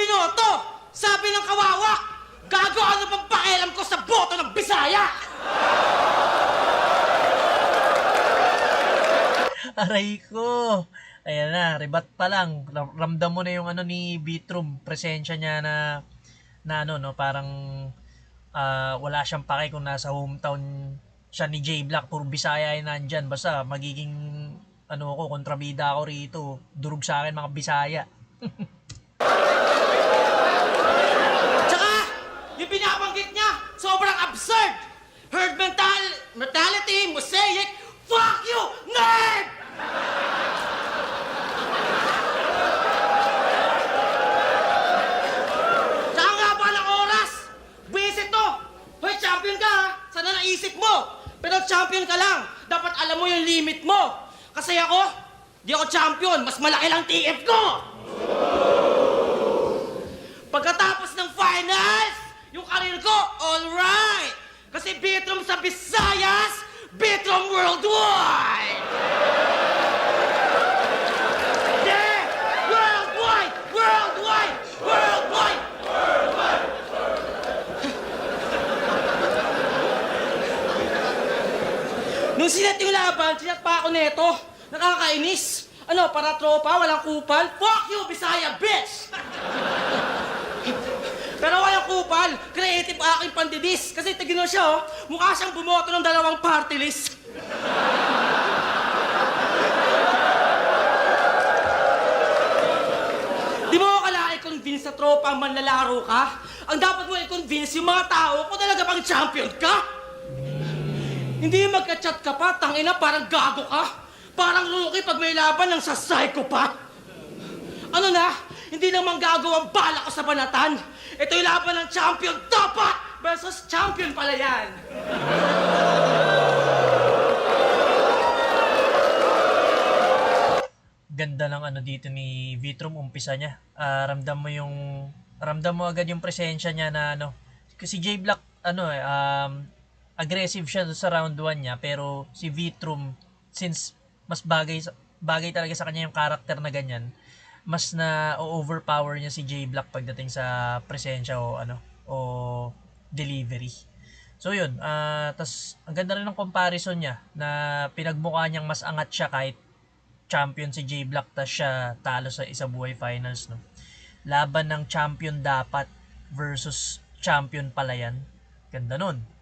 binoto! Sabi ng kawawa, gago ano bang pakialam ko sa boto ng Bisaya? Aray ko. Ayan na, ribat pa lang. Ram- Ramdam mo na yung ano ni Bitrum, presensya niya na na ano no, parang ah, wala siyang pake kung nasa hometown siya ni J Black, puro Bisaya ay nandyan. Basta magiging ano ko, kontrabida ako rito. Durug sa akin mga Bisaya. mentality, mosaic, fuck you, nerd! Tsaka nga ba ng oras? Visit to! Hoy, champion ka ha! Sana naisip mo! Pero champion ka lang, dapat alam mo yung limit mo. Kasi ako, di ako champion, mas malaki lang TF ko! Pagkatapos ng finals, yung karir ko, alright! Kasi Bitrom sa Visayas, Bitrom worldwide! Yeah! Worldwide! Worldwide! Worldwide! Nung sinet yung laban, sinet pa ako neto. Nakakainis. Ano, para tropa, walang kupal? Fuck you, Bisaya, bitch! Pero walang kupal, aking pandidis. Kasi tignan siya, oh, mukha siyang bumoto ng dalawang party list. Di mo kailangan i-convince sa tropa ang manlalaro ka? Ang dapat mo i-convince yung mga tao kung talaga bang champion ka? Hindi magka-chat ka pa, tangina, parang gago ka. Parang rookie pag may laban ng sa psycho pa. Ano na? Hindi naman gago ang bala ko sa banatan. Ito yung laban ng champion dapat versus champion pala yan. Ganda ng ano dito ni Vitrum umpisa niya. Ah, ramdam mo yung ramdam mo agad yung presensya niya na ano. Kasi J Black ano eh um, aggressive siya sa round 1 niya pero si Vitrum since mas bagay bagay talaga sa kanya yung character na ganyan mas na overpower niya si J Black pagdating sa presensya o ano o delivery. So yun, ah tas ang ganda rin ng comparison niya na pinagmukha niyang mas angat siya kahit champion si J Black tas siya talo sa isa buhay finals no. Laban ng champion dapat versus champion pala yan. Ganda nun.